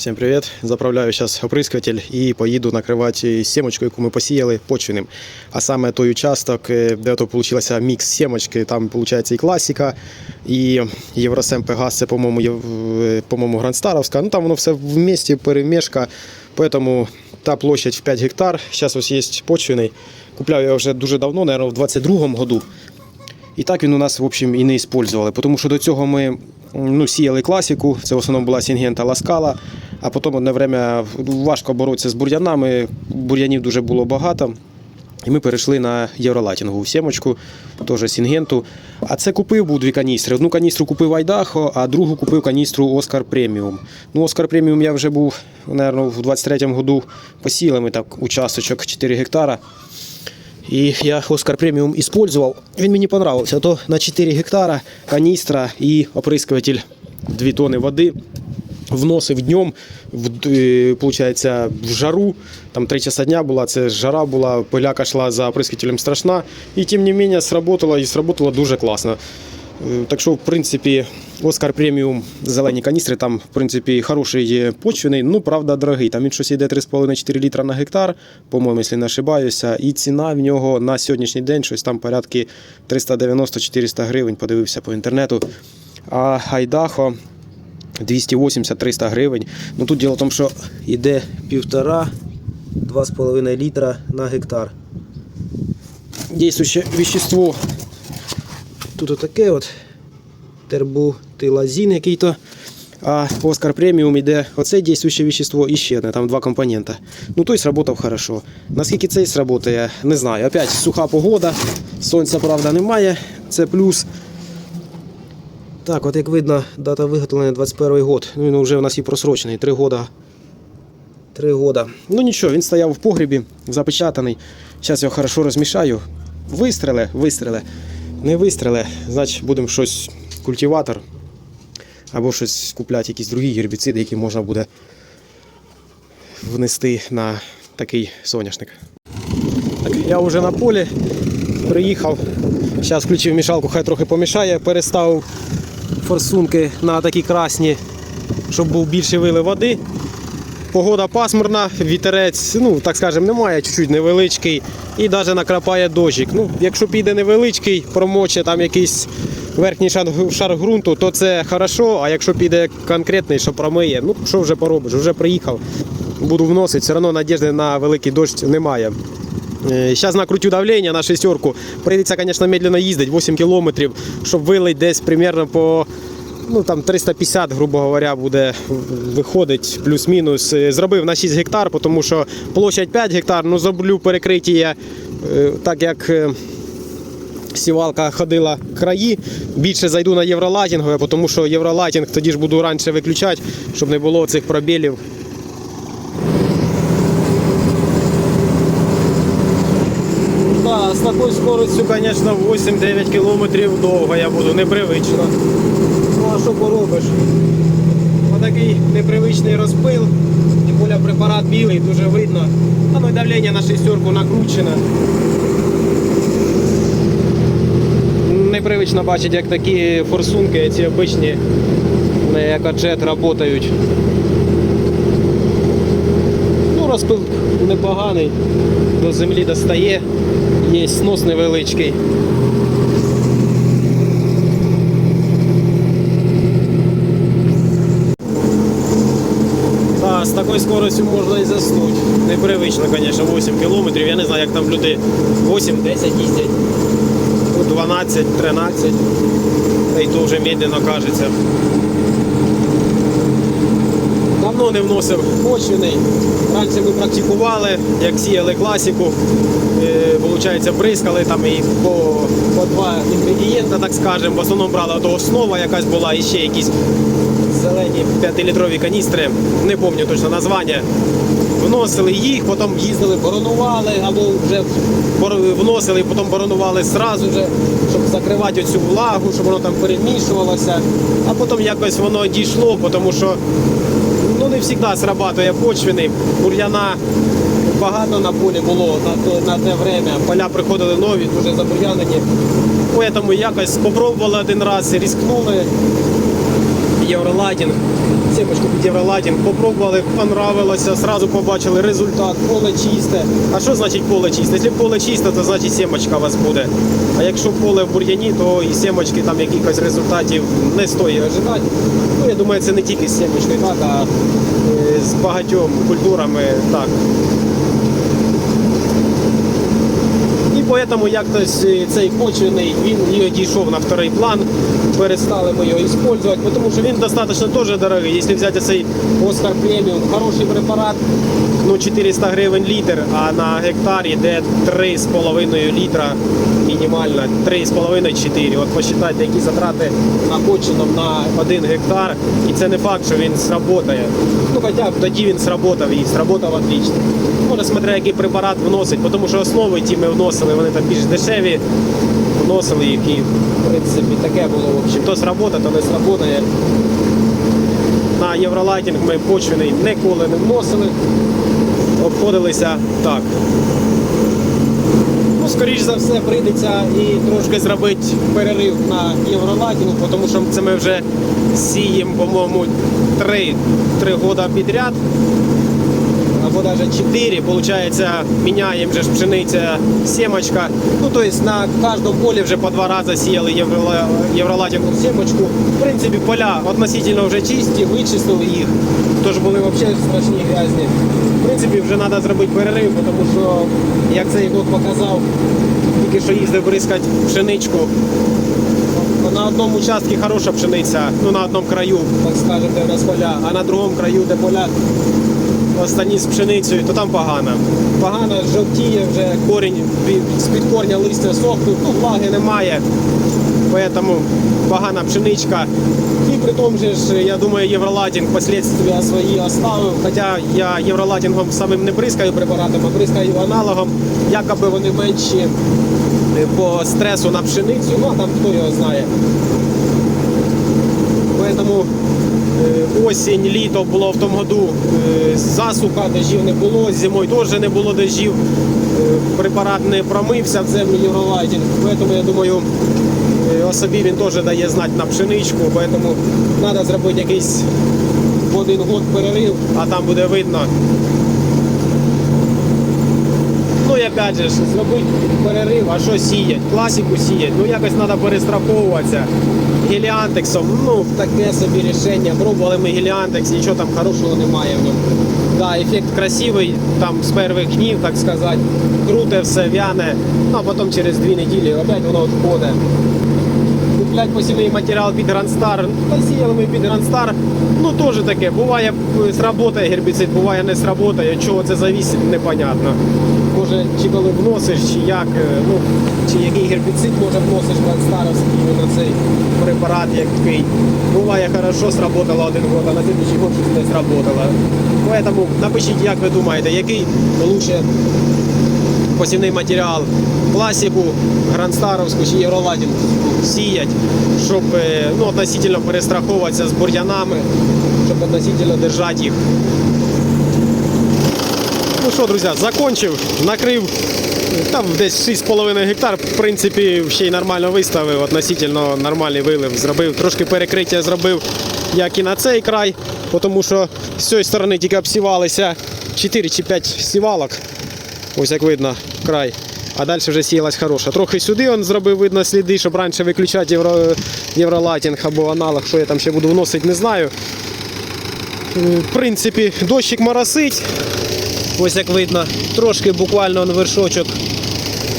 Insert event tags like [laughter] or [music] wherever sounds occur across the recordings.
Всім привіт! Заправляю зараз оприскуватель і поїду накривати сімочку, яку ми посіяли почвеним. А саме той участок, е, де то вийшла мікс сімочки, там виходить і класика, і Євросем Пегас, це, по-моєму, е, по-моєму, Грандстаровська. Ну там воно все в місті перемішка, тому та площадь в 5 гектар. Зараз ось є почвений. Купляв я вже дуже давно, мабуть, в 22-му году. І так він у нас, в общем, і не использували. Тому що до цього ми ну, сіяли класику, це в основному була Сінгента Ласкала, а потім одне время важко боротися з бур'янами, бур'янів дуже було багато. І ми перейшли на євролатінгову сімочку, теж Сінгенту. А це купив був дві каністри. Одну каністру купив Айдахо, а другу купив каністру Оскар Преміум. Ну, Оскар Преміум я вже був, мабуть, в 23-му году посіяли ми так участочок 4 гектара. І я Оскар преміум использовал. Він мені понравився. То на 4 гектара каністра і оприскуватель 2 тони води. Вносив днем, в, е, получається, в жару. Там 3 часа дня була, це жара була, поляка йшла за оприскувателем страшна. І тим не менше сработало і сработало дуже класно. Е, Так що, в принципі, Оскар преміум зелені каністри, там, в принципі, хороший почвений, ну, правда, дорогий. Там він щось йде 3,5-4 літра на гектар, по-моєму, якщо не ошибаюся. І ціна в нього на сьогоднішній день щось там порядки 390-400 гривень, подивився по інтернету. А Айдахо 280-300 гривень. Ну тут діло в тому, що йде півтора-2,5 літра на гектар. Дійсуще вещество Тут отаке от тербутилазін який-то. А Оскар преміум йде оце діюче вещество і ще одне, там два компонента. Ну той сработав хорошо. Наскільки цей сработає, не знаю. Опять суха погода, сонця, правда, немає. Це плюс. Так, от як видно, дата виготовлення 21 год. Ну, він вже у нас і просрочений, 3 года. 3 года. Ну нічого, він стояв в погрібі, запечатаний. Зараз його хорошо розмішаю. Вистреле, вистреле. Не вистреле, значить будемо щось культиватор або щось купляти, якісь другі гербіциди, які можна буде внести на такий соняшник. Так, я вже на полі приїхав. Зараз включив мішалку, хай трохи помішає, переставив форсунки на такі красні, щоб був більше вилив води. Погода пасмурна, вітерець, ну так скажемо, немає, чуть-чуть невеличкий. І навіть накрапає дощик. Ну, якщо піде невеличкий, промоче там якийсь верхній шар, шар ґрунту, то це хорошо. А якщо піде конкретний, що промиє, ну що вже поробиш, вже приїхав, буду вносити, все одно надіжди на великий дощ немає. Зараз накрутю давлення на шестерку. Прийдеться, звісно, медленно їздити, 8 кілометрів, щоб вилить десь примерно по ну, там 350, грубо говоря, буде виходить плюс-мінус. Е, Зробив на 6 гектар, тому що площадь 5 гектар, ну зроблю перекриття, е, так як е, сівалка ходила краї. Більше зайду на євролайтінгове, тому що євролайтінг тоді ж буду раніше виключати, щоб не було цих пробілів. Да, з такою скоростю, звісно, 8-9 кілометрів довго я буду, непривично. Ну а що поробиш? Отакий непривичний розпил, тим більше препарат білий, дуже видно. А ну і давлення на шестерку накручене. Непривично бачити, як такі форсунки, ці обичні, як аджет, працюють. Ну, розпил непоганий, до землі достає, є снос невеличкий. Да, з такою скоростю можна і заснути. Непривично, звісно, 8 кілометрів. Я не знаю, як там люди 8-10 їздять. Ну, 12-13. Та й то вже медленно кажеться. Давно не вносив почвений. Раніше ми практикували, як сіяли класику. Е, Получається, бризкали там і по, по два інгредієнта, так скажемо. В основному брали то основа якась була і ще якісь зелені 5-літрові каністри, не пам'ятаю точно названня. Вносили їх, потім їздили, боронували, або вже вносили потім боронували зразу вже, щоб закривати оцю влагу, щоб воно там перемішувалося. А потім якось воно дійшло, тому що не завжди срабатує почвений. Бур'яна багато на полі було на те, на те время. Поля приходили нові, дуже забур'янені. Тому якось спробували один раз, різкнули. Євролайтінг. сімочку під Євролатінг, попробували, понравилося, зразу побачили результат, поле чисте. А що значить поле чисте? Якщо поле чисте, то значить сімочка у вас буде. А якщо поле в бур'яні, то і сімочки там якихось результатів не стоїть ожидати. Ну, я думаю, це не тільки з сімочкою, так, а з багатьом культурами так. І поэтому як хтось е, цей почвений, він і дійшов на второй план. Перестали ми його використовувати, тому що він достатньо теж дорогий. Якщо взяти цей Оскар преміум, хороший препарат, ну 400 гривень літр, а на гектар йде 3,5 літра мінімально, 3,5-4. От посчитайте, які затрати на почином на 1 гектар. І це не факт, що він сработає. Ну хоча б тоді він сработав і сработав отлично. Може, смотря який препарат вносить, тому що основи ті ми вносили, вони там більш дешеві, вносили, які, в принципі, таке було. В общем, то сработає, то не сработає. На Євролайтінг ми почвений ніколи не вносили, обходилися так. Ну, скоріш за все, прийдеться і трошки зробити перерив на Євролатінгу, тому що це ми вже сіємо, по-моєму, три, три роки підряд або навіть 4, получается, меняем же ж пшениця. Ну, то есть на каждом поле вже по два рази сіяли єврола- євролатингову семочку. В принципі, поля относительно вже чисті, вичистили їх. Тож були взагалі страшні грязні. В принципі, вже треба зробити перерив, тому що, як цей год показав, тільки що їздив бризкати пшеничку. На одному участку хороша пшениця, ну на одному краю, так скажемо, де в нас поля, а на другому краю, де поля останні з пшеницею, то там погано. Погано жовтіє вже корінь, з-під корня листя сохнуть, ну влаги немає. Поэтому погана пшеничка. І при тому же я думаю, Євролатінг последствия свої оставив. Хоча я євролатінгом самим не бризкаю препаратом, а бризкаю аналогом. Якоби вони менші е, по стресу на пшеницю, ну а там хто його знає. Поэтому осінь, літо було в тому году е, засуха, дождів не було, зимою теж не було дождів. Е, Препарат не промився в землю Євролайтінг. Поэтому я думаю, особі собі він теж дає знати на пшеничку, тому треба зробити якийсь один год перерив, а там буде видно. Ну опять же, зробити перерив, а що сіять? Класику сіять, ну якось треба перестраховуватися. Геліантексом, ну таке собі рішення. Пробували ми геліантекс, нічого там хорошого немає в ньому. Да, ефект красивий, там з перших днів, так сказати, круте все, вяне, ну а потім через дві неділі опять воно відходить. Куплять посівний матеріал під Грандстар. Посіяли ми під Грандстар. Ну теж таке. Буває е, сработає гербіцид, буває не сработає. Чого це завісить, непонятно. Може, чи коли вносиш, чи як, е, ну, чи який гербіцид може вносиш Грандстаровський на цей препарат який. Буває хорошо сработало один год, а на слідчий год не сработало. Поэтому напишіть, як ви думаєте, який лучше посівний матеріал, класику, грандстаровську чи євроладінку сіять, щоб е, ну, относительно перестраховуватися з бур'янами, щоб относительно держати їх. Ну що, друзі, закончив, накрив там десь 6,5 гектар, в принципі, ще й нормально виставив, относительно нормальний вилив зробив. Трошки перекриття зробив, як і на цей край, тому що з цієї сторони тільки обсівалися 4 чи 5 сівалок. Ось як видно, край. А далі вже сіялась хороша. Трохи сюди він зробив, видно сліди, щоб раніше виключати євро, євролатінг або аналог, що я там ще буду вносити, не знаю. В принципі, дощик моросить. Ось як видно, трошки буквально вершочок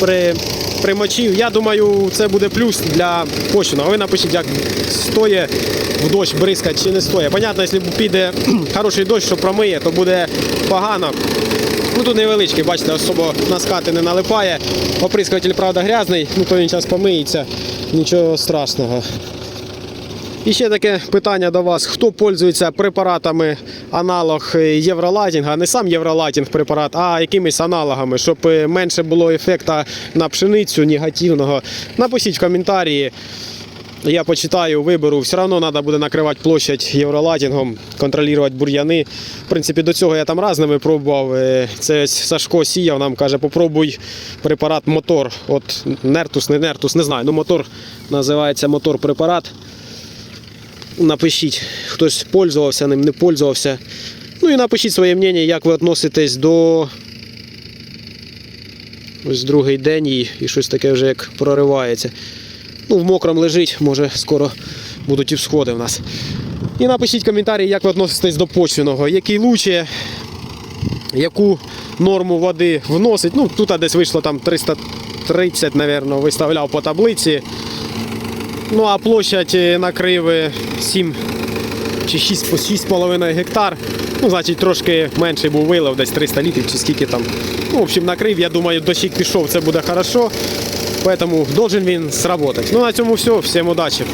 при, примочив. Я думаю, це буде плюс для почину. Ви напишіть, як стоє в дощ бризкати чи не стоїть. Понятно, якщо піде [clears throat] хороший дощ, що промиє, то буде погано. Ну тут невеличкий, бачите, особо на скати не налипає. Оприскуватель, правда, грязний, ну то він зараз помиється, нічого страшного. І ще таке питання до вас: хто пользується препаратами аналог євролатінга, не сам євролатінг препарат, а якимись аналогами, щоб е, менше було ефекту на пшеницю негативного. Напишіть в коментарі. Я почитаю, виберу. Все одно треба буде накривати площадь євролатінгом, контролювати бур'яни. В принципі, до цього я там разними пробував. Е, Це Сашко сіяв, нам каже, попробуй препарат мотор. От Нертус, не Нертус, не знаю. Ну мотор називається мотор препарат. Напишіть, хтось пользувався ним, не пользувався. Ну і напишіть своє мнення, як ви відноситесь до ось другий день і, і щось таке вже як проривається. Ну, в мокром лежить, може скоро будуть і всходи в нас. І напишіть коментарі, як ви відноситесь до почвеного, який лучше, яку норму води вносить. Ну, тут десь вийшло там 330, мабуть, виставляв по таблиці. Ну а площадь накрив 7 чи 6, 6,5 гектар. Ну, значить, трошки менший був вилив, десь 300 літрів чи скільки там. Ну, в общем, накрив, я думаю, дощик пішов, це буде хорошо. Поэтому должен він сработать. Ну, на цьому все. Всім удачі.